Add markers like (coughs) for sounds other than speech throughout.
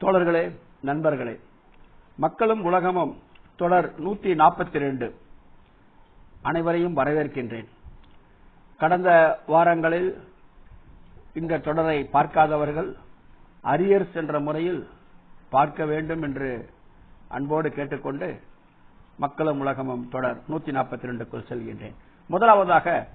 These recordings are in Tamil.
தோழர்களே நண்பர்களே மக்களும் உலகமும் தொடர் நூத்தி நாற்பத்தி ரெண்டு அனைவரையும் வரவேற்கின்றேன். கடந்த வாரங்களில் இந்த தொடரை பார்க்காதவர்கள் அரியர்ஸ் என்ற முறையில் பார்க்க வேண்டும் என்று அன்போடு கேட்டுக்கொண்டு மக்களும் உலகமும் தொடர் நூத்தி நாற்பத்தி ரெண்டுக்குள் செல்கின்றேன். முதலாவதாக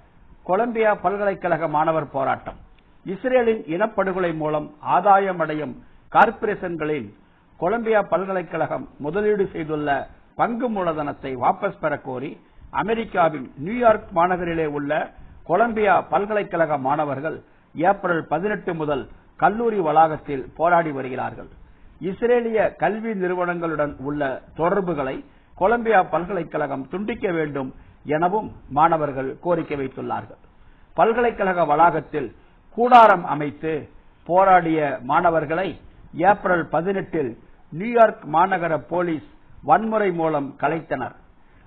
கொலம்பியா பல்கலைக்கழக மாணவர் போராட்டம். இஸ்ரேலின் இனப்படுகொலை மூலம் ஆதாயம் அடையும் கார்ப்பரேஷன்களில் கொலம்பியா பல்கலைக்கழகம் முதலீடு செய்துள்ள பங்கு மூலதனத்தை வாபஸ் பெற கோரி அமெரிக்காவின் நியூயார்க் மாநகரிலே உள்ள கொலம்பியா பல்கலைக்கழக மாணவர்கள் ஏப்ரல் பதினெட்டு முதல் கல்லூரி வளாகத்தில் போராடி வருகிறார்கள். இஸ்ரேலிய கல்வி நிறுவனங்களுடன் உள்ள தொடர்புகளை கொலம்பியா பல்கலைக்கழகம் துண்டிக்க வேண்டும் எனவும் மாணவர்கள் கோரிக்கை வைத்துள்ளார்கள். பல்கலைக்கழக வளாகத்தில் கூடாரம் அமைத்து போராடிய மாணவர்களை ஏப்ரல் பதினெட்டில் நியூயார்க் மாநகர போலீஸ் வன்முறை மூலம் கலைத்தனர்.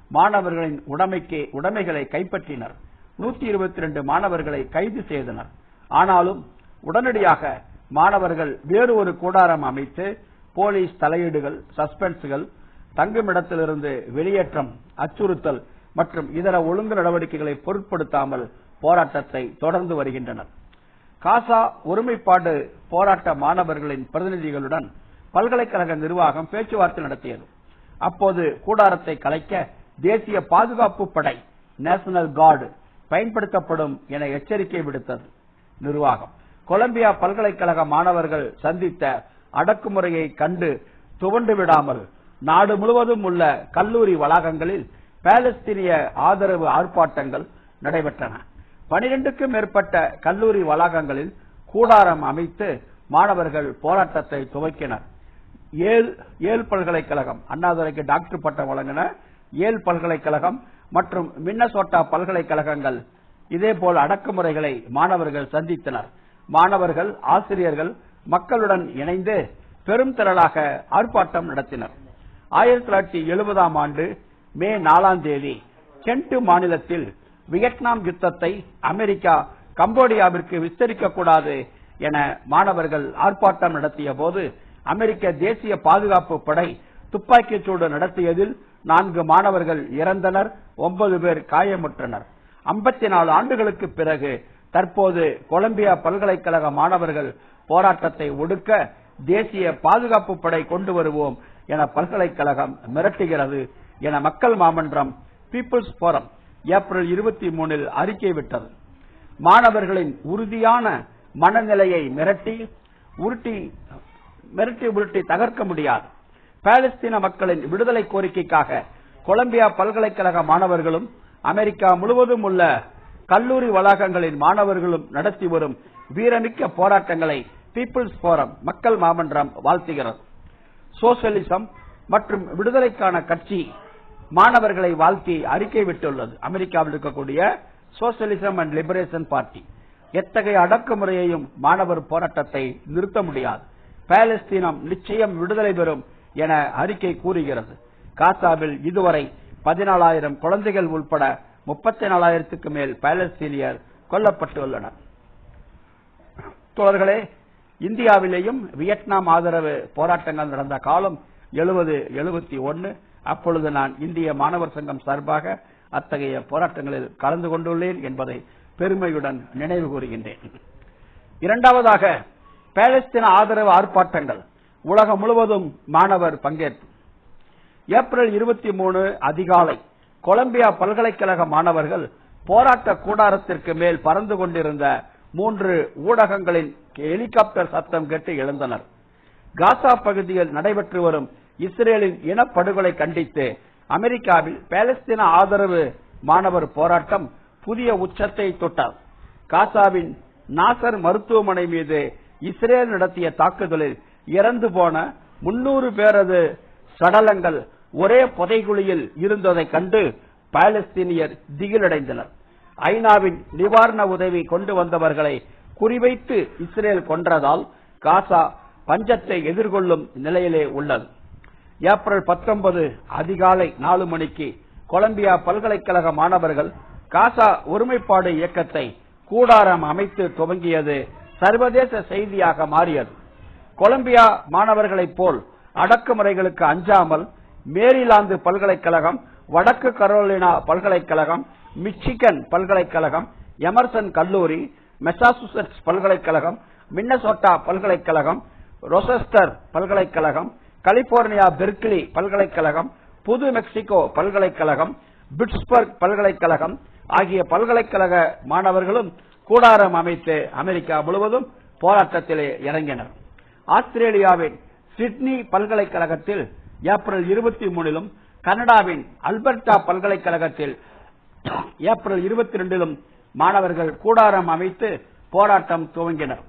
மாணவர்களின் உடைமைக்கு உடைமைகளை கைப்பற்றினர். நூத்தி இருபத்தி ரெண்டு மாணவர்களை கைது செய்தனர். ஆனாலும் உடனடியாக மாணவர்கள் வேறு ஒரு கூடாரம் அமைத்து போலீஸ் தலையீடுகள் சஸ்பென்ஸ்கள் தங்குமிடத்திலிருந்து வெளியேற்றம் அச்சுறுத்தல் மற்றும் இதர ஒழுங்கு நடவடிக்கைகளை பொருட்படுத்தாமல் போராட்டத்தை தொடர்ந்து வருகின்றனர். காசா ஒருமைப்பாடு போராட்ட மாணவர்களின் பிரதிநிதிகளுடன் பல்கலைக்கழக நிர்வாகம் பேச்சுவார்த்தை நடத்தியது. அப்போது கூடாரத்தை கலைக்க தேசிய பாதுகாப்பு படை நேஷனல் கார்டு பயன்படுத்தப்படும் என எச்சரிக்கை விடுத்தது நிர்வாகம். கொலம்பியா பல்கலைக்கழக மாணவர்கள் சந்தித்த அடக்குமுறையை கண்டு துவண்டு விடாமல் நாடு முழுவதும் உள்ள கல்லூரி வளாகங்களில் பாலஸ்தீனிய ஆதரவு ஆர்ப்பாட்டங்கள் நடைபெற்றன. பனிரெண்டுக்கும் மேற்பட்ட கல்லூரி வளாகங்களில் கூடாரம் அமைத்து மாணவர்கள் போராட்டத்தை துவக்கினர். ஏல் ஏல் பல்கலைக்கழகம் அண்ணாதுரைக்கு டாக்டர் பட்டம் வழங்கின ஏல் பல்கலைக்கழகம் மற்றும் மின்னசோட்டா பல்கலைக்கழகங்கள் இதேபோல் அடக்குமுறைகளை மாணவர்கள் சந்தித்தனர். மாணவர்கள் ஆசிரியர்கள் மக்களுடன் இணைந்து பெரும் திரளாக ஆர்ப்பாட்டம் நடத்தினர். ஆயிரத்தி தொள்ளாயிரத்தி எழுபதாம் ஆண்டு மே நாலாம் தேதி கென்ட் மாநிலத்தில் வியட்நாம் யுத்தத்தை அமெரிக்கா கம்போடியாவிற்கு விஸ்தரிக்க கூடாது என மாணவர்கள் ஆர்ப்பாட்டம் நடத்திய போது அமெரிக்க தேசிய பாதுகாப்பு படை துப்பாக்கிச் சூடு நடத்தியதில் நான்கு மாணவர்கள் இறந்தனர் ஒன்பது பேர் காயமுற்றனர். ஐம்பத்தி நாலு ஆண்டுகளுக்கு பிறகு தற்போது கொலம்பியா பல்கலைக்கழக மாணவர்கள் போராட்டத்தை ஒடுக்க தேசிய பாதுகாப்பு படை கொண்டு வருவோம் என பல்கலைக்கழகம் மிரட்டுகிறது என மக்கள் மாமன்றம் பீப்புள்ஸ் போரம் ஏப்ரல் இருபத்தி மூணில் அறிக்கை விட்டது. மாணவர்களின் உறுதியான மனநிலையை மிரட்டி உருட்டி மிரட்டி உருட்டி தகர்க்க முடியாது. பாலஸ்தீன மக்களின் விடுதலை கோரிக்கைக்காக கொலம்பியா பல்கலைக்கழக மாணவர்களும் அமெரிக்கா முழுவதும் உள்ள கல்லூரி வளாகங்களின் மாணவர்களும் நடத்தி வரும் வீரமிக்க போராட்டங்களை பீப்புள்ஸ் போரம் மக்கள் மாமன்றம் வாழ்த்துகிறது. சோசியலிசம் மற்றும் விடுதலைக்கான கட்சி மாணவர்களை வாழ்த்தி அறிக்கை விட்டுள்ளது. அமெரிக்காவில் இருக்கக்கூடிய சோசியலிசம் அண்ட் லிபரேஷன் பார்ட்டி எத்தகைய அடக்குமுறையையும் மாணவர் போராட்டத்தை நிறுத்த முடியாது. பாலஸ்தீனம் நிச்சயம் விடுதலை பெறும் என அறிக்கை கூறுகிறது. காசாவில் இதுவரை பதினாலாயிரம் குழந்தைகள் உள்பட முப்பத்தி நாலாயிரத்துக்கு மேல் பாலஸ்தீனியர் கொல்லப்பட்டுள்ளனர். தோழர்களே இந்தியாவிலேயும் வியட்நாம் ஆதரவு போராட்டங்கள் நடந்த காலம் எழுபது எழுபத்தி ஒன்னு. அப்பொழுது நான் இந்திய மாணவர் சங்கம் சார்பாக அத்தகைய போராட்டங்களில் கலந்து கொண்டுள்ளேன் என்பதை பெருமையுடன் நினைவு கூறுகின்றேன். இரண்டாவதாக பாலஸ்தீன ஆதரவு ஆர்ப்பாட்டங்கள் உலகம் முழுவதும் மாணவர் பங்கேற்பு. ஏப்ரல் இருபத்தி மூணு அதிகாலை கொலம்பியா பல்கலைக்கழக மாணவர்கள் போராட்ட கூடாரத்திற்கு மேல் பறந்து கொண்டிருந்த மூன்று ஊடகங்களின் ஹெலிகாப்டர் சத்தம் கேட்டு எழுந்தனர். காசா பகுதியில் நடைபெற்று வரும் இஸ்ரேலின் இனப்படுகொலை கண்டித்து அமெரிக்காவில் பாலஸ்தீன ஆதரவு மாணவர் போராட்டம் புதிய உச்சத்தை தொட்டார். காசாவின் நாசர் மருத்துவமனை மீது இஸ்ரேல் நடத்திய தாக்குதலில் இறந்து போன முன்னூறு பேரது சடலங்கள் ஒரே புதைகுழியில் இருந்ததை கண்டு பாலஸ்தீனியர் திகிலடைந்தனர். ஐநாவின் நிவாரண உதவி கொண்டு வந்தவர்களை குறிவைத்து இஸ்ரேல் கொன்றதால் காசா பஞ்சத்தை எதிர்கொள்ளும் நிலையிலே உள்ளது. ஏப்ரல் பத்தொன்பது அதிகாலை நாலு மணிக்கு கொலம்பியா பல்கலைக்கழக மாணவர்கள் காசா ஒருமைப்பாடு இயக்கத்தை கூடாரம் அமைத்து துவங்கியது சர்வதேச செய்தியாக மாறியது. கொலம்பியா மாணவர்களைப் போல் அடக்குமுறைகளுக்கு அஞ்சாமல் மேரிலாந்து பல்கலைக்கழகம் வடக்கு கரோலினா பல்கலைக்கழகம் மிச்சிகன் பல்கலைக்கழகம் எமர்சன் கல்லூரி மெசாசுசெட்ஸ் பல்கலைக்கழகம் மின்னசோட்டா பல்கலைக்கழகம் ரொசெஸ்டர் பல்கலைக்கழகம் கலிபோர்னியா பெர்க்லி பல்கலைக்கழகம் புது மெக்சிகோ பல்கலைக்கழகம் பிட்ஸ்பர்க் பல்கலைக்கழகம் ஆகிய பல்கலைக்கழக மாணவர்களும் கூடாரம் அமைத்து அமெரிக்கா முழுவதும் போராட்டத்திலே இறங்கினர். ஆஸ்திரேலியாவின் சிட்னி பல்கலைக்கழகத்தில் ஏப்ரல் இருபத்தி மூணிலும் கனடாவின் அல்பர்டா பல்கலைக்கழகத்தில் ஏப்ரல் இருபத்தி ரெண்டிலும் மாணவர்கள் கூடாரம் அமைத்து போராட்டம் துவங்கினர்.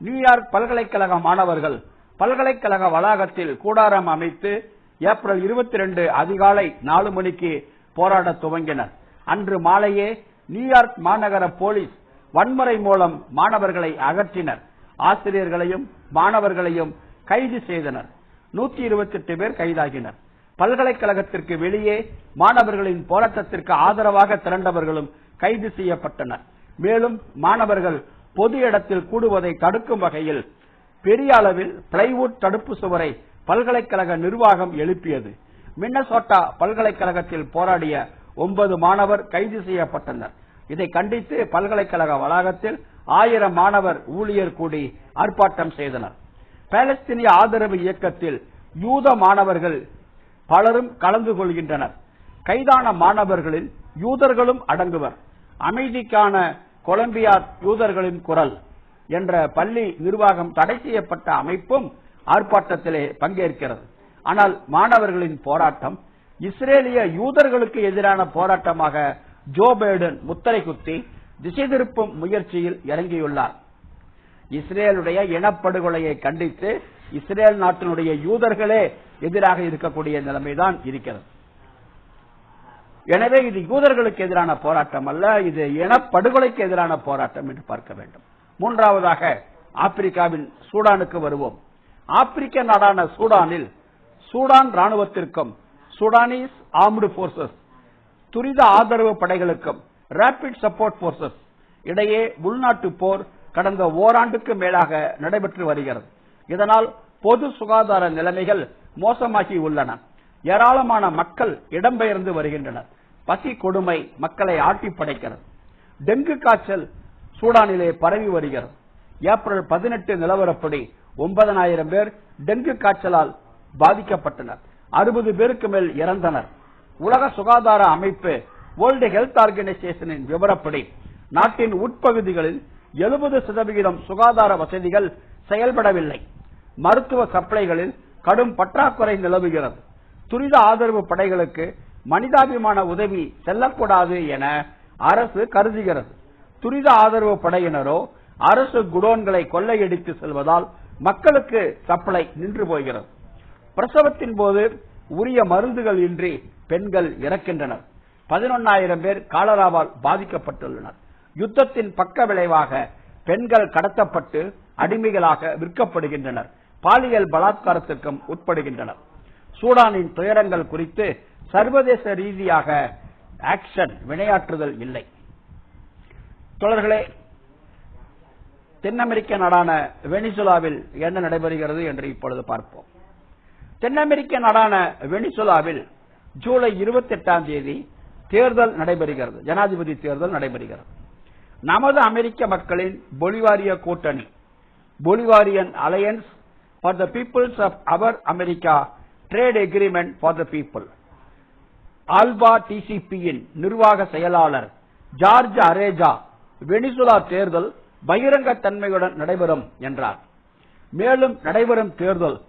நியூயார்க் பல்கலைக்கழக மாணவர்கள் பல்கலைக்கழக வளாகத்தில் கூடாரம் அமைத்து ஏப்ரல் இருபத்தி ரெண்டு அதிகாலை நாலு மணிக்கு போராட துவங்கினர். அன்று மாலையே நியூயார்க் மாநகர போலீஸ் வன்முறை மூலம் மாணவர்களை அகற்றினர். ஆசிரியர்களையும் மாணவர்களையும் கைது செய்தனர். நூத்தி இருபத்தி எட்டு பேர் கைதாகினர். பல்கலைக்கழகத்திற்கு வெளியே மாணவர்களின் போராட்டத்திற்கு ஆதரவாக திரண்டவர்களும் கைது செய்யப்பட்டனர். மேலும் மாணவர்கள் பொது இடத்தில் கூடுவதை தடுக்கும் வகையில் பெரிய அளவில் பிளைவுட் தடுப்பு சுவரை பல்கலைக்கழக நிர்வாகம் எழுப்பியது. மின்னசோட்டா பல்கலைக்கழகத்தில் போராடிய ஒன்பது மாணவர் கைது செய்யப்பட்டனர். இதை கண்டித்து பல்கலைக்கழக வளாகத்தில் ஆயிரம் மாணவர் ஊழியர் கூடி ஆர்ப்பாட்டம் செய்தனர். பாலஸ்தீனிய ஆதரவு இயக்கத்தில் யூத மாணவர்கள் பலரும் கலந்து கொள்கின்றனர். கைதான மாணவர்களில் யூதர்களும் அடங்குவர். அமைதிக்கான கொலம்பியா யூதர்களின் குரல். என்ற பள்ளி நிர்வாகம் தடை செய்யப்பட்ட அமைப்பும் ஆர்ப்பாட்டத்திலே பங்கேற்கிறது. ஆனால் மாணவர்களின் போராட்டம் இஸ்ரேலிய யூதர்களுக்கு எதிரான போராட்டமாக ஜோ பைடன் முத்தரை குத்தி திசை திருப்பும் முயற்சியில் இறங்கியுள்ளார். இஸ்ரேலுடைய இனப்படுகொலையை கண்டித்து இஸ்ரேல் நாட்டினுடைய யூதர்களே எதிராக இருக்கக்கூடிய நிலைமைதான் இருக்கிறது. எனவே இது யூதர்களுக்கு எதிரான போராட்டம் அல்ல இது இனப்படுகொலைக்கு எதிரான போராட்டம் என்று பார்க்க வேண்டும். மூன்றாவதாக ஆப்பிரிக்காவின் சூடானுக்கு வருவோம். ஆப்பிரிக்க நாடான சூடானில் சூடான் ராணுவத்திற்கும் சூடானீஸ் ஆர்ம்டு போர்சஸ் துரித ஆதரவு படைகளுக்கும் ரேபிட் சப்போர்ட் போர்சஸ் இடையே உள்நாட்டு போர் கடந்த ஓராண்டுக்கு மேலாக நடைபெற்று வருகிறது. இதனால் பொது சுகாதார நிலைமைகள் மோசமாகி உள்ளன. ஏராளமான மக்கள் இடம்பெயர்ந்து வருகின்றனர். பசி கொடுமை மக்களை ஆட்டி படைக்கிறது டெங்கு காய்ச்சல் சூடானிலே பரவி வருகிறது. ஏப்ரல் பதினெட்டு நிலவரப்படி ஒன்பதனாயிரம் பேர் டெங்கு காய்ச்சலால் பாதிக்கப்பட்டனர். அறுபது பேருக்கு மேல் இறந்தனர். உலக சுகாதார அமைப்பு வேர்ல்டு ஹெல்த் ஆர்கனைசேஷனின் விவரப்படி நாட்டின் உட்பகுதிகளில் எழுபது சதவிகிதம் சுகாதார வசதிகள் செயல்படவில்லை. மருத்துவ சப்ளைகளில் கடும் பற்றாக்குறை நிலவுகிறது. துரித ஆதரவு படைகளுக்கு மனிதாபிமான உதவி செல்லக்கூடாது என அரசு கருதுகிறது. துரித ஆதரவு படையினரோ அரசு குடோன்களை கொள்ளையடித்து செல்வதால் மக்களுக்கு சப்ளை நின்று போகிறது. பிரசவத்தின் போது உரிய மருந்துகள் இன்றி பெண்கள் இறக்கின்றனர். பதினொன்னாயிரம் பேர் காலராவால் பாதிக்கப்பட்டுள்ளனர். யுத்தத்தின் பக்க விளைவாக பெண்கள் கடத்தப்பட்டு அடிமைகளாக விற்கப்படுகின்றனர். பாலியல் பலாத்காரத்திற்கும் உட்படுகின்றனர். சூடானின் துயரங்கள் குறித்து சர்வதேச ரீதியாக ஆக்ஷன் வினையாற்றுதல் இல்லை. தொடர்களே தென் அமெரிக்க நாடான வெனிசுலாவில் என்ன நடைபெறுகிறது என்று இப்பொழுது பார்ப்போம். தென் அமெரிக்க நாடான வெனிசுலாவில் ஜூலை இருபத்தி எட்டாம் தேதி தேர்தல் நடைபெறுகிறது. ஜனாதிபதி தேர்தல் நடைபெறுகிறது. நமது அமெரிக்க மக்களின் பொலிவாரிய கூட்டணி Bolivarian alliance for the peoples of our America trade agreement for the people ALBA டிசிபியின் நிர்வாக செயலாளர் ஜார்ஜ் அரேஜா வெனிசுலா தேர்தல் பகிரங்க தன்மையுடன் நடைபெறும் என்றார். மேலும் நடைபெறும் தேர்தல்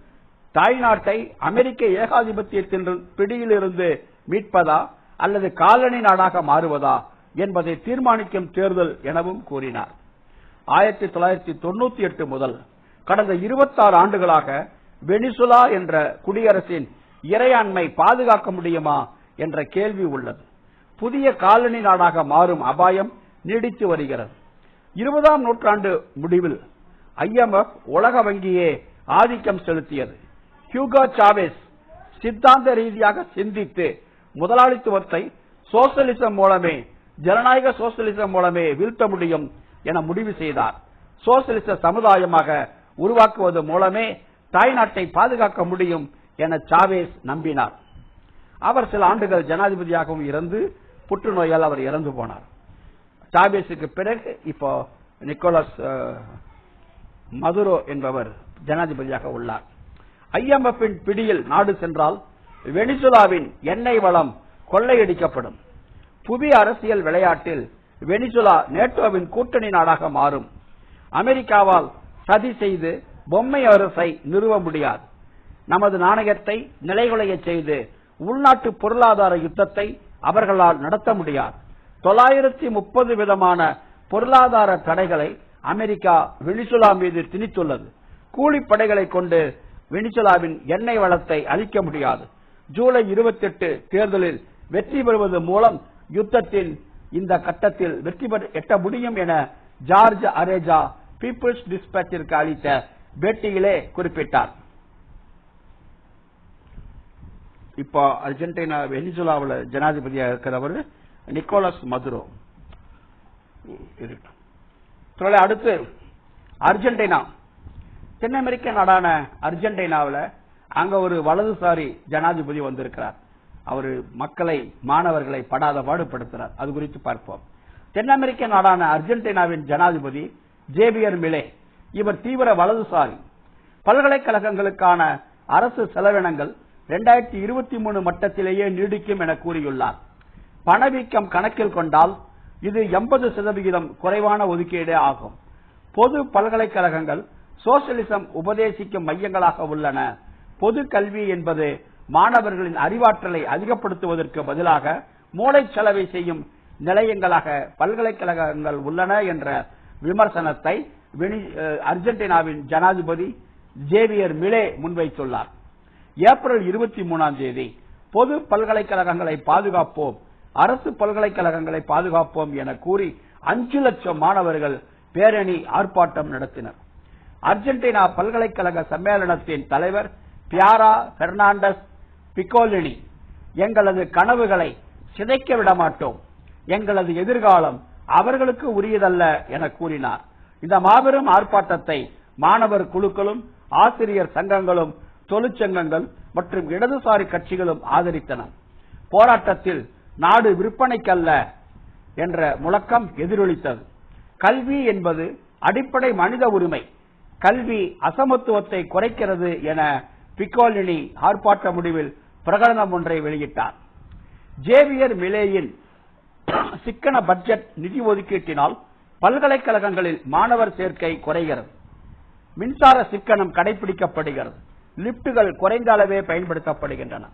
தாய்நாட்டை அமெரிக்க ஏகாதிபத்தியத்தின் பிடியிலிருந்து மீட்பதா அல்லது காலனி நாடாக மாறுவதா என்பதை தீர்மானிக்கும் தேர்தல் எனவும் கூறினார். ஆயிரத்தி தொள்ளாயிரத்தி தொண்ணூத்தி எட்டு முதல் கடந்த இருபத்தாறு ஆண்டுகளாக வெனிசுலா என்ற குடியரசின் இறையாண்மை பாதுகாக்க முடியுமா என்ற கேள்வி உள்ளது. புதிய காலனி நாடாக மாறும் அபாயம் நீடித்து வருகிறது. இருபதாம் நூற்றாண்டு முடிவில் ஐஎம்எஃப் உலக வங்கியே ஆதிக்கம் செலுத்தியது. ஹியூகோ சாவேஸ் சித்தாந்த ரீதியாக சிந்தித்து முதலாளித்துவத்தை சோசலிசம் மூலமே ஜனநாயக சோசலிசம் மூலமே வீழ்த்த முடியும் என முடிவு செய்தார். சோசலிச சமுதாயமாக உருவாக்குவது மூலமே தாய்நாட்டை பாதுகாக்க முடியும் என சாவேஸ் நம்பினார். அவர் சில ஆண்டுகள் ஜனாதிபதியாகவும் இருந்து புற்றுநோயால் அவர் இறந்து போனார். சாவேஸுக்கு பிறகு இப்போ நிக்கோலஸ் மதுரோ என்பவர் ஜனாதிபதியாக உள்ளார். ஐஎம்எஃப்பின் பிடியில் நாடு சென்றால் வெனிசுலாவின் எண்ணெய் வளம் கொள்ளையடிக்கப்படும். புவி அரசியல் விளையாட்டில் வெனிசுலா நேட்டோவின் கூட்டணி நாடாக மாறும். அமெரிக்காவால் சதி செய்து பொம்மை அரசை நிறுவ முடியாது. நமது நாணயத்தை நிலைகுலைய செய்து உள்நாட்டு பொருளாதார யுத்தத்தை அவர்களால் நடத்த முடியாது. தொள்ளாயிரத்தி முப்பது விதமான பொருளாதார தடைகளை அமெரிக்கா வெனிசுலா மீது திணித்துள்ளது. கூலிப்படைகளை கொண்டு வெனிசுலாவின் எண்ணெய் வளத்தை அழிக்க முடியாது. ஜூலை 28 தேர்தலில் வெற்றி பெறுவது மூலம் யுத்தத்தின் இந்த கட்டத்தில் வெற்றி எட்ட முடியும் என ஜார்ஜ் அரேஜா பீப்புள்ஸ் டிஸ்பேச்சிற்கு அளித்த பேட்டியிலே குறிப்பிட்டார். இப்போ அர்ஜென்டினா வெனிசுலாவில் ஜனாதிபதியாக இருக்கிறவர் நிக்கோலஸ் மதுரோ. அடுத்து அர்ஜென்டினா. தென் அமெரிக்க நாடான அர்ஜென்டினாவில் அங்க ஒரு வலதுசாரி ஜனாதிபதி வந்திருக்கிறார். அவர் மக்களை மாணவர்களை படாத பாடுபடுத்துறார் அது குறித்து பார்ப்போம். தென் அமெரிக்க நாடான அர்ஜென்டினாவின் ஜனாதிபதி ஜேபியர் மிலே. இவர் தீவிர வலதுசாரி. பல்கலைக்கழகங்களுக்கான அரசு செலவினங்கள் 2023 இருபத்தி மூணு மட்டத்திலேயே நீடிக்கும் என கூறியுள்ளார். பணவீக்கம் கணக்கில் கொண்டால் இது எண்பது சதவிகிதம் குறைவான ஒதுக்கீடே ஆகும். பொது பல்கலைக்கழகங்கள் சோசியலிசம் உபதேசிக்கும் மையங்களாக உள்ளன. பொது கல்வி என்பது மாணவர்களின் அறிவாற்றலை அதிகப்படுத்துவதற்கு பதிலாக மூளை செலவை செய்யும் நிலையங்களாக பல்கலைக்கழகங்கள் உள்ளன என்ற விமர்சனத்தை வெனி- அஹ், அர்ஜென்டினாவின் ஜனாதிபதி ஜேவியர் மிலே முன்வைத்துள்ளார். ஏப்ரல் இருபத்தி மூணாம் தேதி பொது பல்கலைக்கழகங்களை பாதுகாப்போம் அரசு பல்கலைக்கழகங்களை பாதுகாப்போம் என கூறி அஞ்சு லட்சம் மாணவர்கள் பேரணி ஆர்ப்பாட்டம் நடத்தினர். அர்ஜென்டினா பல்கலைக்கழக சம்மேளனத்தின் தலைவர் பியாரா பெர்னாண்டஸ் பிகோலினி எங்களது கனவுகளை சிதைக்க விட மாட்டோம். எங்களது எதிர்காலம் அவர்களுக்கு உரியதல்ல என கூறினார். இந்த மாபெரும் ஆர்ப்பாட்டத்தை மாணவர் குழுக்களும் ஆசிரியர் சங்கங்களும் தொழிற்சங்கங்கள் மற்றும் இடதுசாரி கட்சிகளும் ஆதரித்தன போராட்டத்தில் நாடு விற்பனைக்கல்ல என்ற முழக்கம் எதிரொலித்தது. கல்வி என்பது அடிப்படை மனித உரிமை. கல்வி அசமத்துவத்தை குறைக்கிறது என பிக்கோலினி ஆர்ப்பாட்ட முடிவில் பிரகடனம் ஒன்றை வெளியிட்டார். ஜேவியர் மிலேயின் சிக்கன பட்ஜெட் நிதி ஒதுக்கீட்டினால் பல்கலைக்கழகங்களில் மாணவர் சேர்க்கை குறைகிறது. மின்சார சிக்கனம் கடைபிடிக்கப்படுகிறது. லிப்டுகள் குறைந்த அளவே பயன்படுத்தப்படுகின்றன.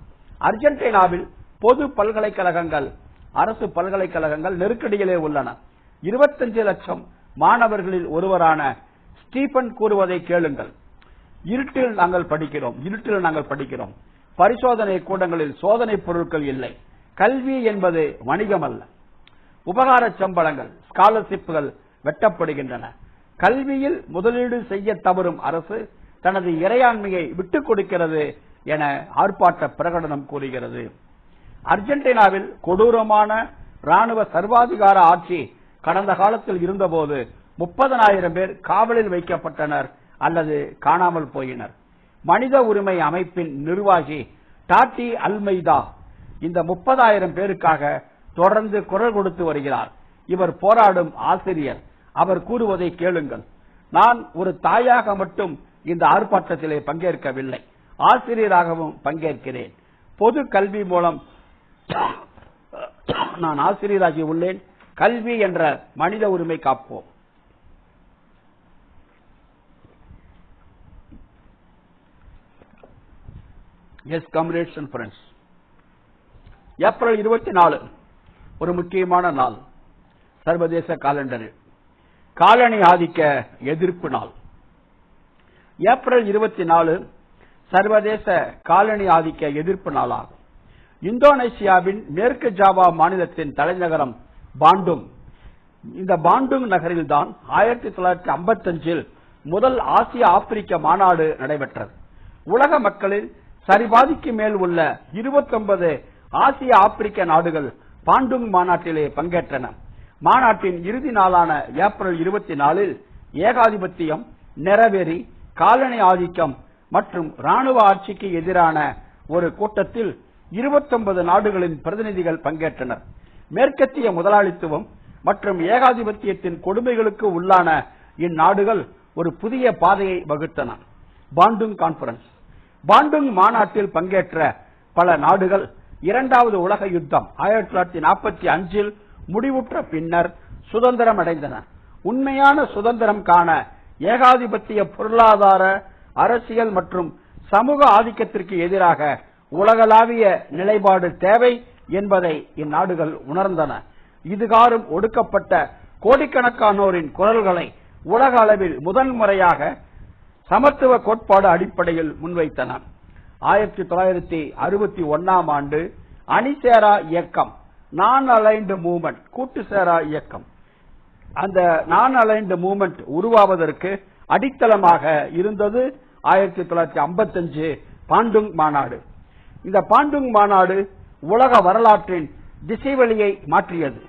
அர்ஜென்டினாவில் பொது பல்கலைக்கழகங்கள் அரசு பல்கலைக்கழகங்கள் நெருக்கடியிலே உள்ளன. 25 லட்சம் மாணவர்களில் ஒருவரான ஸ்டீபன் கூறுவதை கேளுங்கள். இருட்டில் நாங்கள் படிக்கிறோம் இருட்டில் நாங்கள் படிக்கிறோம். பரிசோதனை கூடங்களில் சோதனை பொருட்கள் இல்லை. கல்வி என்பது வணிகம் அல்ல உபகார சம்பளங்கள் ஸ்காலர்ஷிப்புகள் வெட்டப்படுகின்றன. கல்வியில் முதலீடு செய்ய தவறும் அரசு தனது இறையாண்மையை விட்டுக் கொடுக்கிறது என ஆர்ப்பாட்ட பிரகடனம் கூறுகிறது. அர்ஜென்டினாவில் கொடூரமான ராணுவ சர்வாதிகார ஆட்சி கடந்த காலத்தில் இருந்தபோது முப்பதனாயிரம் பேர் காவலில் வைக்கப்பட்டனர் அல்லது காணாமல் போயினர். மனித உரிமை அமைப்பின் நிர்வாகி டாட்டி அல்மைதா இந்த முப்பதாயிரம் பேருக்காக தொடர்ந்து குரல் கொடுத்து வருகிறார். இவர் போராடும் ஆசிரியர். அவர் கூறுவதை கேளுங்கள். நான் ஒரு தாயாக மட்டும் இந்த ஆர்ப்பாட்டத்திலே பங்கேற்கவில்லை. ஆசிரியராகவும் பங்கேற்கிறேன். பொது கல்வி மூலம் நான் ஆசிரியராகி உள்ளேன். கல்வி என்ற மனித உரிமை காப்போம். Yes comrades and friends April இருபத்தி நாலு ஒரு முக்கியமான நாள். சர்வதேச காலண்டரில் காலனி ஆதிக்க எதிர்ப்பு நாள். ஏப்ரல் இருபத்தி நாலு சர்வதேச காலனி ஆதிக்க எதிர்ப்பு நாளாகும். இந்தோனேசியாவின் மேற்கு ஜாவா மாநிலத்தின் தலைநகரம் பாண்டும். இந்த பாண்டுங் நகரில்தான் ஆயிரத்தி தொள்ளாயிரத்தி ஐம்பத்தஞ்சில் முதல் ஆசிய ஆப்பிரிக்க மாநாடு நடைபெற்றது. உலக மக்களில் சரிபாதிக்கு மேல் உள்ள 29 ஆசிய ஆப்பிரிக்க நாடுகள் பாண்டுங் மாநாட்டிலே பங்கேற்றன. மாநாட்டின் இறுதி நாளான ஏப்ரல் இருபத்தி நாலில் ஏகாதிபத்தியம் நிறவெறி காலனி ஆதிக்கம் மற்றும் ராணுவ ஆட்சிக்கு எதிரான ஒரு கூட்டத்தில் 29 நாடுகளின் பிரதிநிதிகள் பங்கேற்றனர். மேற்கத்திய முதலாளித்துவம் மற்றும் ஏகாதிபத்தியத்தின் கொடுமைகளுக்கு உள்ளான இந்நாடுகள் ஒரு புதிய பாதையை வகுத்தன. Bandung conference. பாண்டுங் மாநாட்டில் பங்கேற்ற பல நாடுகள் இரண்டாவது உலக யுத்தம் ஆயிரத்தி தொள்ளாயிரத்தி நாற்பத்தி அஞ்சில் முடிவுற்ற பின்னர் சுதந்திரம் அடைந்தன உண்மையான சுதந்திரம் காண ஏகாதிபத்திய பொருளாதார அரசியல் மற்றும் சமூக ஆதிக்கத்திற்கு எதிராக உலகளாவிய நிலைப்பாடு தேவை என்பதை இந்நாடுகள் உணர்ந்தன. இதுகாரும் ஒடுக்கப்பட்ட கோடிக்கணக்கானோரின் குரல்களை உலக அளவில் முதன்முறையாக சமத்துவ கோட்பாடு அடிப்படையில் முன்வைத்தன. ஆயிரத்தி தொள்ளாயிரத்தி அறுபத்தி ஒன்னாம் ஆண்டு அணிசேரா இயக்கம் நான் அலைன்டு மூமெண்ட் கூட்டு சேரா இயக்கம். அந்த நான் அலைன்டு மூவ்மெண்ட் உருவாவதற்கு அடித்தளமாக இருந்தது ஆயிரத்தி தொள்ளாயிரத்தி ஐம்பத்தஞ்சு பாண்டுங் மாநாடு. இந்த பாண்டுங் மாநாடு உலக வரலாற்றின் திசைவெளியை மாற்றியது.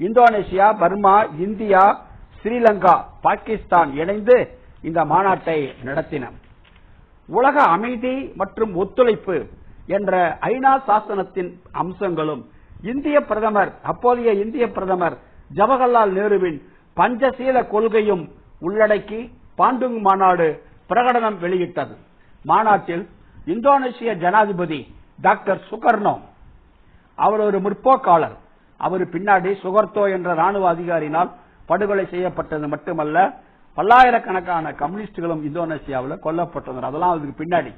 Indonesia Burma India Sri Lanka Pakistan இணைந்து இந்த மாநாட்டை நடத்தின. உலக அமைதி மற்றும் ஒத்துழைப்பு என்ற ஐநா சாசனத்தின் அம்சங்களும் இந்திய பிரதமர் அப்போதைய இந்திய பிரதமர் ஜவஹர்லால் நேருவின் பஞ்சசீல கொள்கையும் உள்ளடக்கி பாண்டுங் மாநாடு பிரகடனம் வெளியிட்டது. மாநாட்டில் இந்தோனேசிய ஜனாதிபதி டாக்டர் சுகர்னோ அவர் ஒரு முற்போக்காளர். அவர் பின்னாடி சுகர்தோ என்ற ராணுவ அதிகாரினால் படுகொலை செய்யப்பட்டது மட்டுமல்ல பல்லாயிரக்கணக்கான கம்யூனிஸ்டுகளும் இந்தோனேஷியாவில் கொல்லப்பட்டனர். அதெல்லாம் அதுக்கு பின்னாடி.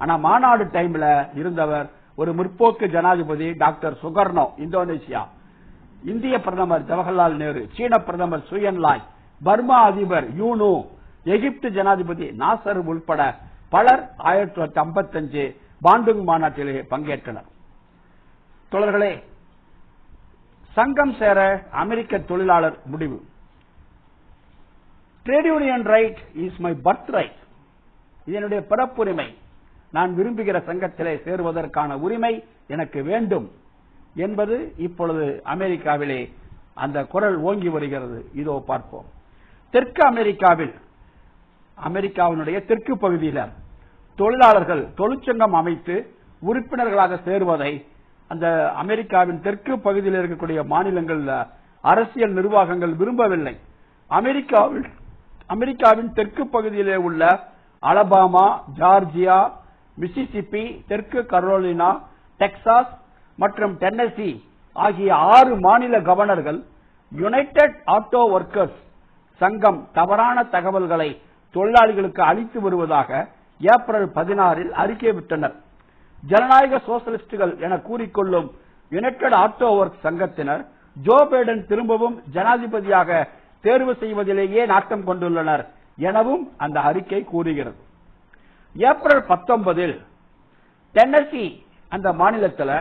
ஆனா மாநாடு டைம்ல இருந்தவர் ஒரு முற்போக்கு ஜனாதிபதி டாக்டர் சுகர்னோ இந்தோனேசியா இந்திய பிரதமர் ஜவஹர்லால் நேரு சீன பிரதமர் சுயன்லாய் பர்மா அதிபர் யூனு எகிப்து ஜனாதிபதி நாசர் உள்பட பலர் ஆயிரத்தி தொள்ளாயிரத்தி ஐம்பத்தஞ்சு பாண்டுங் மாநாட்டிலே பங்கேற்றனர். தோழர்களே சங்கம் சேர அமெரிக்க தொழிலாளர் முடிவு. Trade union right is my birth right. இதனுடைய பிறப்புரிமை. நான் விரும்புகிற சங்கத்திலே சேருவதற்கான உரிமை எனக்கு வேண்டும் என்பது இப்பொழுது அமெரிக்காவிலே அந்த குரல் ஓங்கி வருகிறது. இதோ பார்ப்போம். தெற்கு அமெரிக்காவில் அமெரிக்காவினுடைய தெற்கு பகுதியில் தொழிலாளர்கள் தொழிற்சங்கம் அமைத்து உறுப்பினர்களாக சேருவதை அந்த அமெரிக்காவின் தெற்கு பகுதியில் இருக்கக்கூடிய மாநிலங்கள் அரசியல் நிர்வாகங்கள் விரும்பவில்லை. அமெரிக்காவில் அமெரிக்காவின் தெற்கு பகுதியிலே உள்ள அலபாமா ஜார்ஜியா மிசிசிப்பி தெற்கு கரோலினா டெக்சாஸ் மற்றும் டென்னசி ஆகிய ஆறு மாநில கவர்னர்கள் யுனைடெட் ஆட்டோ ஒர்க்கர்ஸ் சங்கம் தவறான தகவல்களை தொழிலாளிகளுக்கு அளித்து வருவதாக ஏப்ரல் பதினாறில் அறிக்கை விட்டனர். ஜனநாயக சோசலிஸ்டுகள் என கூறிக்கொள்ளும் யுனைடெட் ஆட்டோ ஒர்க் சங்கத்தினர் ஜோ பைடன் திரும்பவும் ஜனாதிபதியாக தேர்வு செய்வதிலேயே நாட்டம் கொண்டுள்ளனர் எனவும் அந்த அறிக்கை கூறுகிறது. ஏப்ரல் பத்தொன்பதில் டென்னசி அந்த மாநிலத்தில்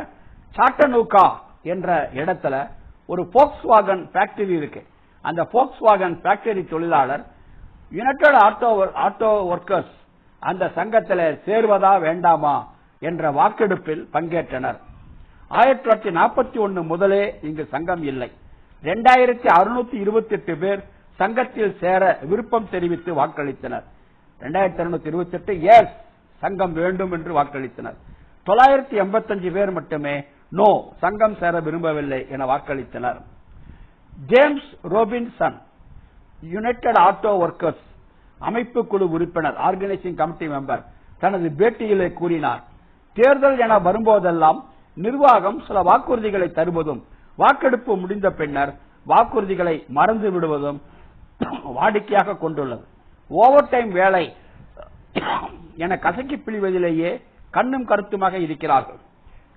சாட்டனூக்கா என்ற இடத்துல ஒரு போக்ஸ் வாகன் ஃபேக்டரி இருக்கு. அந்த போக்ஸ் வாகன் ஃபேக்டரி தொழிலாளர் யுனைடெட் ஆட்டோ ஆட்டோ ஒர்க்கர்ஸ் அந்த சங்கத்தில் சேர்வதா வேண்டாமா என்ற வாக்கெடுப்பில் பங்கேற்றனர். ஆயிரத்தி தொள்ளாயிரத்தி நாற்பத்தி ஒன்னு முதலே இங்கு சங்கம் இல்லை. இரண்டாயிரத்தி அறுநூத்தி இருபத்தி எட்டு பேர் சங்கத்தில் சேர விருப்பம் தெரிவித்து வாக்களித்தனர். இரண்டாயிரத்தி அறுநூத்தி இருபத்தி எட்டு எஸ் சங்கம் வேண்டும் என்று வாக்களித்தனர். தொள்ளாயிரத்தி எண்பத்தஞ்சு பேர் மட்டுமே நோ சங்கம் சேர விரும்பவில்லை என வாக்களித்தனர். James Robinson United Auto Workers அமைப்பு குழு உறுப்பினர் ஆர்கனைசிங் கமிட்டி மெம்பர் தனது பேட்டியிலே கூறினார். தேர்தல் என வரும்போதெல்லாம் நிர்வாகம் சில வாக்குறுதிகளை தருவதும் வாக்கெடுப்பு முடிந்த பின்னர் வாக்குறுதிகளை மறந்து விடுவதும் (coughs) வாடிக்கையாக கொண்டுள்ளது. ஓவர் டைம் வேலை (coughs) என கசக்கி பிழிவதிலேயே கண்ணும் கருத்துமாக இருக்கிறார்கள்.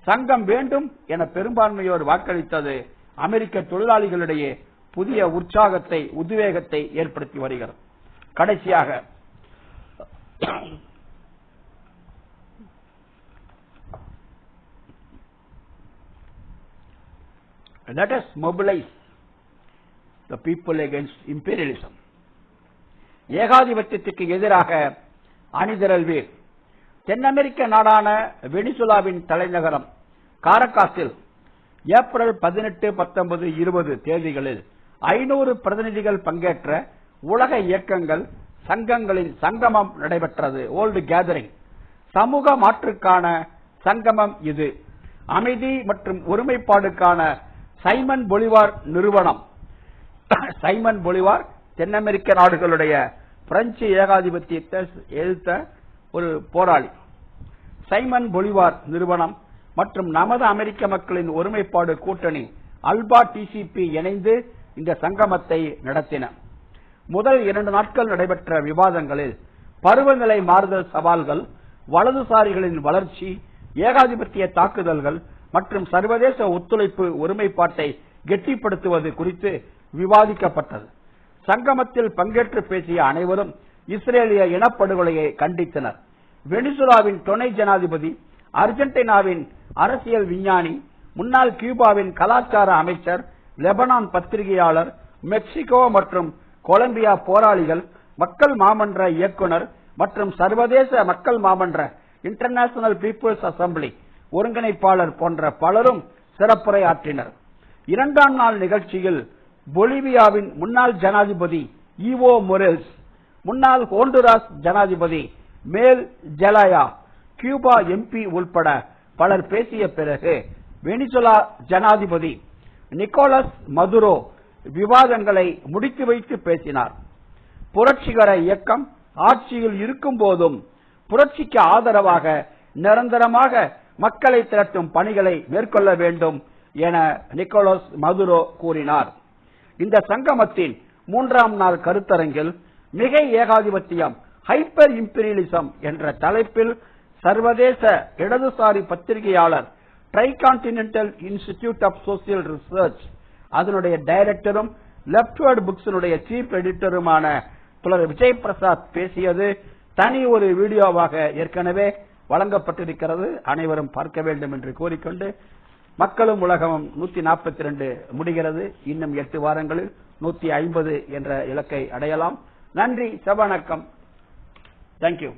சங்கம் வேண்டும் என பெரும்பான்மையோர் வாக்களித்தது அமெரிக்க தொழிலாளிகளிடையே புதிய உற்சாகத்தை உத்வேகத்தை ஏற்படுத்தி வருகிறது. கடைசியாக. Let us mobilize the people against imperialism. ஏகாதிபத்தியத்துக்கு எதிராக அணிதிரள்வீர் தென் அமெரிக்க நாடான வெனிசுலாவின் தலைநகரம் காரகாசில் ஏப்ரல் பதினெட்டு பத்தொன்பது இருபது தேதிகளில் ஐநூறு பிரதிநிதிகள் பங்கேற்ற உலக இயக்கங்கள் சங்கங்களின் சங்கமம் நடைபெற்றது. ஓல்டு கேதரிங் சமூக மாற்றுக்கான சங்கமம் இது. அமைதி மற்றும் ஒருமைப்பாடுக்கான சைமன் பொலிவார் நிறுவனம். சைமன் பொலிவார் தென் அமெரிக்க நாடுகளுடைய பிரெஞ்சு ஏகாதிபத்தியத்தை எதிர்த்த ஒரு போராளி. சைமன் பொலிவார் நிறுவனம் மற்றும் நமது அமெரிக்க மக்களின் ஒருமைப்பாடு கூட்டணி அல்பா டிசிபி இணைந்து இந்த சங்கமத்தை நடத்தின. முதல் இரண்டு நாட்கள் நடைபெற்ற விவாதங்களில் பருவநிலை மாறுதல் சவால்கள் வலதுசாரிகளின் வளர்ச்சி ஏகாதிபத்திய தாக்குதல்கள் மற்றும் சர்வதேச ஒத்துழைப்பு ஒருமைப்பாட்டை கெட்டிப்படுத்துவது குறித்து விவாதிக்கப்பட்டது. சங்கமத்தில் பங்கேற்று பேசிய அனைவரும் இஸ்ரேலிய இனப்படுகொலையை கண்டித்தனர். வெனிசுலாவின் துணை ஜனாதிபதி அர்ஜென்டினாவின் அரசியல் விஞ்ஞானி முன்னாள் கியூபாவின் கலாச்சார அமைச்சர் லெபனான் பத்திரிகையாளர் மெக்சிகோ மற்றும் கொலம்பியா போராளிகள் மக்கள் மாமன்ற இயக்குனர் மற்றும் சர்வதேச மக்கள் மாமன்ற இன்டர்நேஷனல் பீப்புள்ஸ் அசம்பிளி ஒருங்கிணைப்பாளர் போன்ற பலரும் சிறப்புரையாற்றினர் இரண்டாம் நாள் நிகழ்ச்சியில் பொலிவியாவின் முன்னாள் ஜனாதிபதி ஈவோ மொரெல்ஸ் முன்னாள் ஹோண்டுராஸ் ஜனாதிபதி மேல் ஜெலாயா கியூபா எம்பி உள்பட பலர் பேசிய பிறகு வெனிசுலா ஜனாதிபதி நிக்கோலஸ் மதுரோ விவாதங்களை முடித்து வைத்து பேசினார். புரட்சிகர இயக்கம் ஆட்சியில் இருக்கும் போதும் புரட்சிக்கு ஆதரவாக நிரந்தரமாக மக்களை திரட்டும் பணிகளை மேற்கொள்ள வேண்டும் என நிக்கோலஸ் மதுரோ கூறினார். இந்த சங்கமத்தின் மூன்றாம் நாள் கருத்தரங்கில் மிகை ஏகாதிபத்தியம் ஹைப்பர் இம்பீரியலிசம் என்ற தலைப்பில் சர்வதேச இடதுசாரி பத்திரிகையாளர் Tricontinental Institute of Social Research அதனுடைய டைரக்டரும் லெப்ட்வர்ட் புக்ஸினுடைய சீப் எடிட்டருமான புலர் விஜய் பிரசாத் பேசியது தனி ஒரு வீடியோவாக ஏற்கனவே வழங்கப்பட்டிருக்கிறது. அனைவரும் பார்க்க வேண்டும் என்று கூறிக்கொண்டு மக்களும் உலகமும் நூத்தி நாற்பத்தி ரெண்டு முடிகிறது. இன்னும் எட்டு வாரங்களில் நூத்தி ஐம்பது என்ற இலக்கை அடையலாம். நன்றி செவணக்கம் தேங்க்யூ